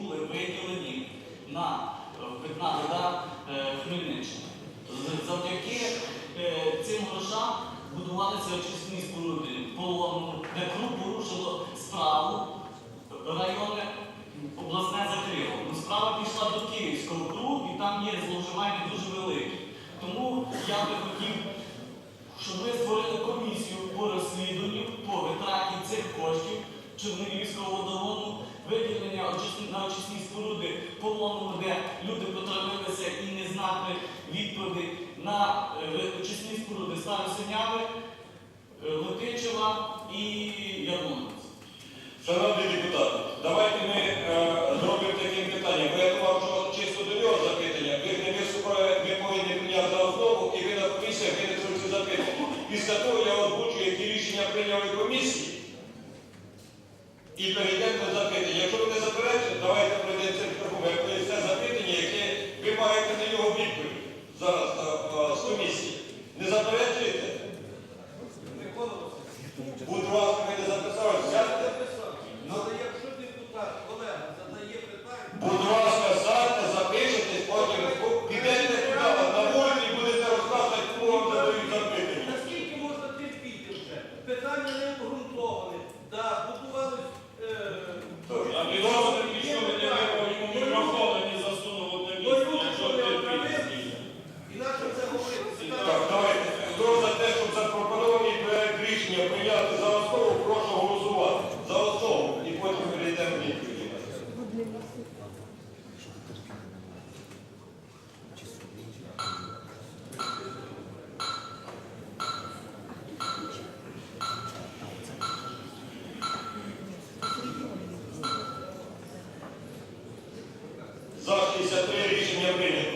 були виділені на е, питна вода е, Хмельниччини. Завдяки е, цим грошам будувалися очисні споруди полону, де КРУ порушило справу районне обласне закрило. Ну, справа пішла до Київського КРУ і там є зловживання дуже великі. Тому я би хотів, щоб ви створили комісію по розслідуванню по витраті цих коштів Чернігівського водогону, виділення очисні- на очисні споруди полону, де люди потравилися і не знали відповіді на е, очисні споруди Старої Синяви, е, Летичева і Ярмолинець. Шановні депутати, давайте ми е, зробимо таким питанням. Бо я думав, що чисто до нього запитання. Ви не ми повинні прийняти за основу, і ви на комісіях винесли ці запитання. Після того я озвучу, які рішення прийняли комісії. І перейдемо до запитання. Якщо ви не заперечуєте, давайте пройдемо це шляхом. Поясне запитання, яке ви маєте на нього відповідь зараз е, е, з комісії. Не заперечуєте? Будь ласка, ви не записалися. Але якщо депутат, колега, задає питання, Будь ласка, сядьте, запишитесь, потім підете туди, на вулиці і будете розказувати, кому вам задають запитання. наскільки можна терпіти вже? Питання не обґрунтоване. За 63 рішення прийнято.